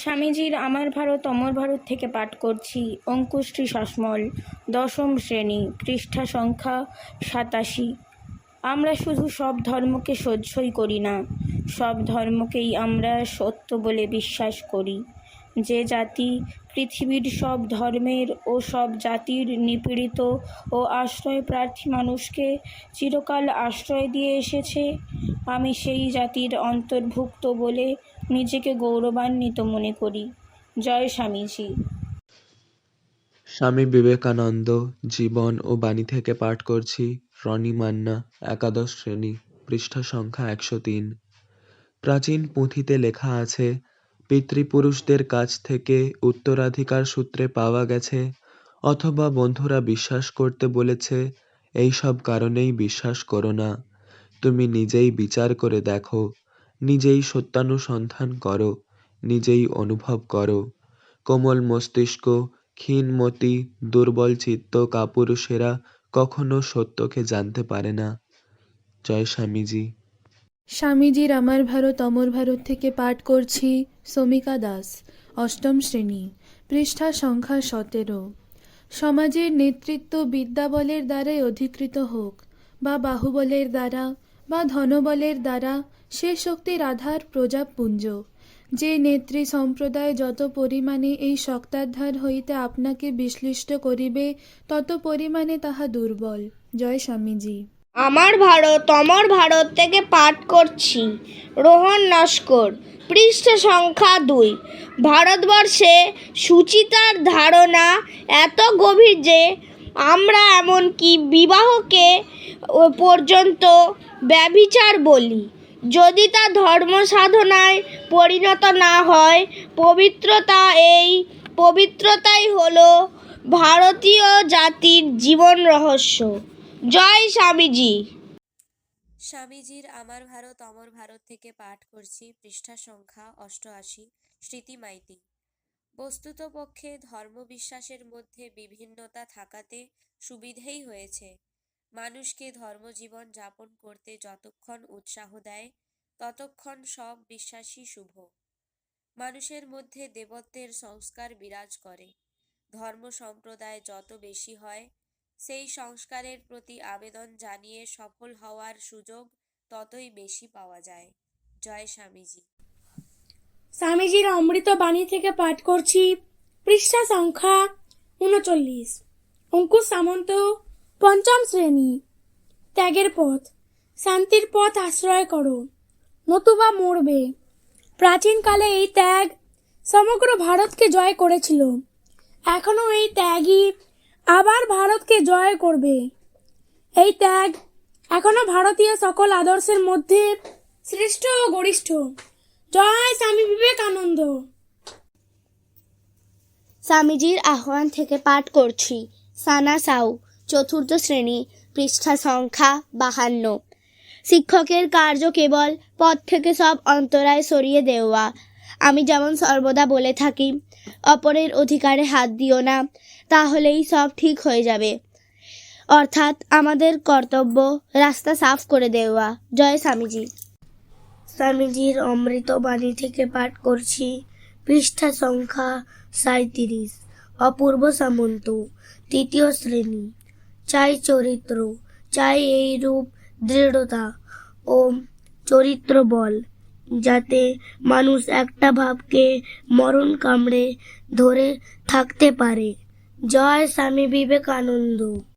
স্বামীজির আমার ভারত, অমর ভারত থেকে পাঠ করছি। অঙ্কুশ্রী শাসমল দশম শ্রেণি, পৃষ্ঠা সংখ্যা সাতাশি। আমরা শুধু সব ধর্মকে সহ্যই করি না, সব ধর্মকেই আমরা সত্য বলে বিশ্বাস করি। যে জাতি পৃথিবীর সব ধর্মের ও সব জাতির নিপীড়িত ও আশ্রয় প্রার্থী মানুষকে চিরকাল আশ্রয় দিয়ে এসেছে, আমি সেই জাতির অন্তর্ভুক্ত বলে নিজেকে গৌরবান্বিত মনে করি। জয় স্বামীজি। স্বামী বিবেকানন্দ, জীবন ও বাণী থেকে পাঠ করছি রনি মান্না, একাদশ শ্রেণি, পৃষ্ঠা সংখ্যা একশো তিন। প্রাচীন পুঁথিতে লেখা আছে পিতৃপুরুষদের কাছ থেকে উত্তরাধিকার সূত্রে পাওয়া গেছে, অথবা বন্ধুরা বিশ্বাস করতে বলেছে, এই সব কারণেই বিশ্বাস করো না। তুমি নিজেই বিচার করে দেখো, নিজেই সত্যানুসন্ধান করো, নিজেই অনুভব করো। কোমল মস্তিষ্ক ক্ষীণমতি দুর্বল চিত্ত কাপুরুষেরা কখনো সত্যকে জানতে পারে না। জয় স্বামীজি। স্বামীজির আমার ভারত, অমর ভারত থেকে পাঠ করছি সমিকা দাস, অষ্টম শ্রেণি, পৃষ্ঠা সংখ্যা সতেরো। সমাজের নেতৃত্ব বিদ্যাবলের দ্বারাই অধিকৃত হোক, বা বাহুবলের দ্বারা, বা ধনবলের দ্বারা, সে শক্তির আধার প্রজাপুঞ্জ যে নেত্রী সম্প্রদায় যত পরিমাণে এই শক্তাধার হইতে আপনাকে বিশ্লিষ্ট করিবে, তত পরিমাণে তাহা দুর্বল। জয় স্বামীজি। আমার ভারত অমর ভারত থেকে পাঠ করছি। রোহন নস্কর, পৃষ্ঠ সংখ্যা দুই। ভারতবর্ষে সুচিতার ধারণা এত গভীর যে আমরা এমনকি বিবাহকে পর্যন্ত ব্যভিচার বলি। যদি তা ধর্ম সাধনায় পরিণত না হয়, পবিত্রতা এই পবিত্রতাই হলো ভারতীয় জাতির জীবন রহস্য। জয় স্বামীজি। স্বামীজির আমার ভারত, অমর ভারত থেকে পাঠ করছি, পৃষ্ঠা সংখ্যা অষ্টআশি, স্মৃতি মাইতি। বস্তুতপক্ষে ধর্মবিশ্বাসের মধ্যে বিভিন্নতা থাকাতে সুবিধেই হয়েছে। মানুষকে ধর্মজীবন যাপন করতে যতক্ষণ উৎসাহ দেয়, ততক্ষণ সব বিশ্বাসই শুভ। মানুষের মধ্যে দেবত্বের সংস্কার বিরাজ করে। ধর্ম সম্প্রদায় যত বেশি হয় সেই সংস্কারের প্রতি আবেদন জানিয়ে সফল হওয়ার সুযোগ ততই বেশি পাওয়া যায়। জয় স্বামীজি। স্বামীজির অমৃত বাণী থেকে পাঠ করছি। পৃষ্ঠা সংখ্যা উনচল্লিশ। অঙ্কুশ সামন্ত, পঞ্চম শ্রেণি। ত্যাগের পথ। শান্তির পথ আশ্রয় করো। নতুবা মরবে। প্রাচীনকালে এই ত্যাগ সমগ্র ভারতকে জয় করেছিল। এখনও এই ত্যাগই আবার ভারতকে জয় করবে। এই ত্যাগ এখনও ভারতীয় সকল আদর্শের মধ্যে শ্রেষ্ঠ ও গরিষ্ঠ। জয় স্বামী বিবেকানন্দ। স্বামীজির আহ্বান থেকে পাঠ করছি। সানা সাউ, চতুর্থ শ্রেণি, পৃষ্ঠা সংখ্যা বাহান্ন। শিক্ষকের কার্য কেবল পথ থেকে সব অন্তরায় সরিয়ে দেওয়া। আমি যেমন সর্বদা বলে থাকি, অপরের অধিকারে হাত দিও না, তাহলেই সব ঠিক হয়ে যাবে। অর্থাৎ আমাদের কর্তব্য, রাস্তা সাফ করে দেওয়া। জয় স্বামীজি। স্বামীজির অমৃত বাণী থেকে পাঠ করছি। পৃষ্ঠা সংখ্যা সাঁত্রিশ অপূর্ব সামন্ত, তৃতীয় শ্রেণি। চাই চরিত্র, চাই এই রূপ দৃঢ়তা ও চরিত্র বল। যাতে মানুষ একটা ভাবকে মরণ কামড়ে ধরে থাকতে পারে। জয় স্বামী বিবেকানন্দ।